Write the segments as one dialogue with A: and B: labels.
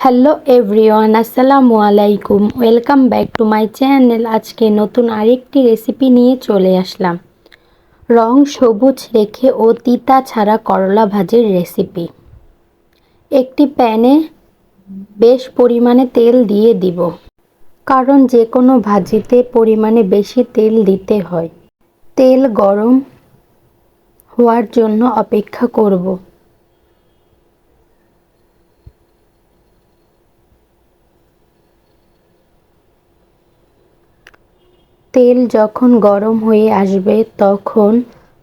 A: Hello everyone আসসালামু আলাইকুম welcome back to my channel আজকে নতুন আরেকটি রেসিপি নিয়ে চলে আসলাম। রং সবুজ রেখে ও তিতা ছাড়া করলা ভাজির রেসিপি একটি প্যানে বেশ পরিমাণে তেল দিয়ে দিব। কারণ যে কোনো ভাজিতে পরিমাণে বেশি তেল দিতে হয়। তেল গরম হওয়ার জন্য অপেক্ষা করব। তেল যখন গরম হয়ে আসবে, তখন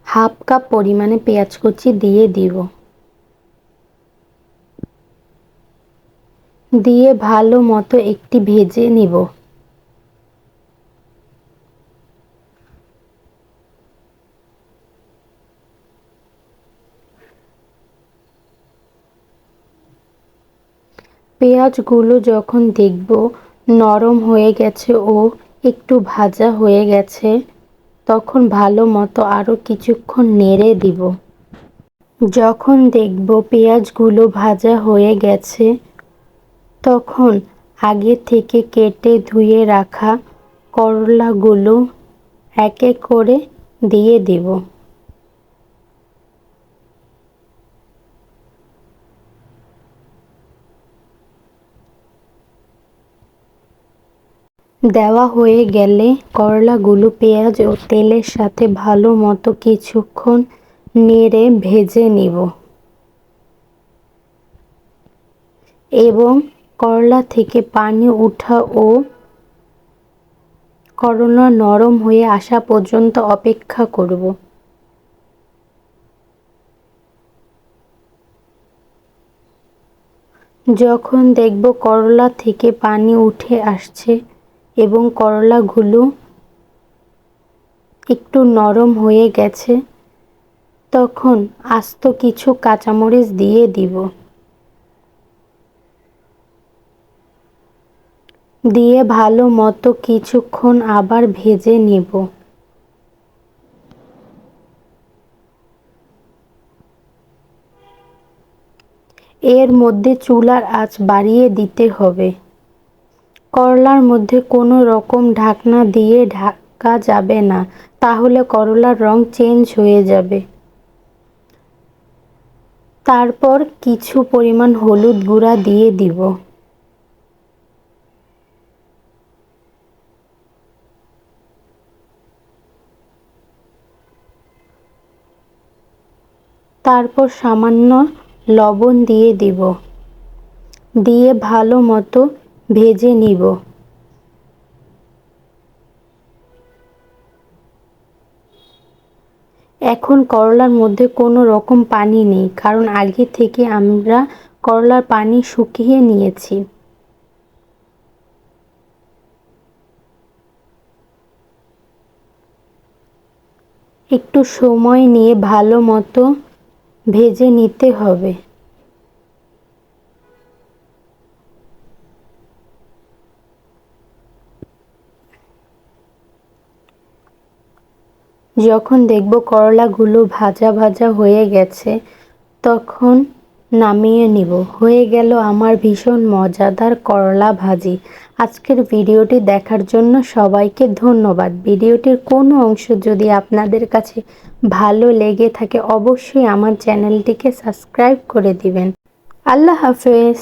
A: হাফ কাপ পরিমাণে পেঁয়াজ কুচি দিয়ে দিব। দিয়ে ভালো মতো একটি ভেজে নিব। পেঁয়াজগুলো যখন দেখব নরম হয়ে গেছে ও একটু ভাজা হয়ে গেছে, তখন ভালো মতো আরও কিছুক্ষণ নেড়ে দিব। যখন দেখব পেঁয়াজগুলো ভাজা হয়ে গেছে, তখন আগে থেকে কেটে ধুয়ে রাখা করলাগুলো এক এক করে দিয়ে দিব। দেওয়া হয়ে গেলে করলাগুলো পেঁয়াজ ও তেলের সাথে ভালো মতো কিছুক্ষণ নেড়ে ভেজে নিব। এবং করলা থেকে পানি উঠা ও করলা নরম হয়ে আসা পর্যন্ত অপেক্ষা করব। যখন দেখব করলা থেকে পানি উঠে আসছে এবং করলাগুলো একটু নরম হয়ে গেছে, তখন আস্ত কিছু কাঁচামরিচ দিয়ে দিব। দিয়ে ভালো মতো কিছুক্ষণ আবার ভেজে নেব। এর মধ্যে চুলার আঁচ বাড়িয়ে দিতে হবে। করলার মধ্যে কোনো রকম ঢাকনা দিয়ে ঢাকা যাবে না, তাহলে করলার রং চেঞ্জ হয়ে যাবে। তারপর কিছু পরিমাণ হলুদ গুঁড়া দিয়ে দিব। তারপর সামান্য লবণ দিয়ে দিব। দিয়ে ভালো মতো ভেজে নিব। এখন করলার মধ্যে কোনো রকম পানি নেই, কারণ আগে থেকে আমরা করলার পানি শুকিয়ে নিয়েছি। একটু সময় নিয়ে ভালো মতো ভেজে নিতে হবে। যখন দেখব করলাগুলো ভাজা ভাজা হয়ে গেছে, তখন নামিয়ে নিব। হয়ে গেল আমার ভীষণ মজাদার করলা ভাজি। আজকের ভিডিওটি দেখার জন্য সবাইকে ধন্যবাদ। ভিডিওটির কোনো অংশ যদি আপনাদের কাছে ভালো লেগে থাকে, অবশ্যই আমার চ্যানেলটিকে সাবস্ক্রাইব করে দিবেন। আল্লাহ হাফেজ।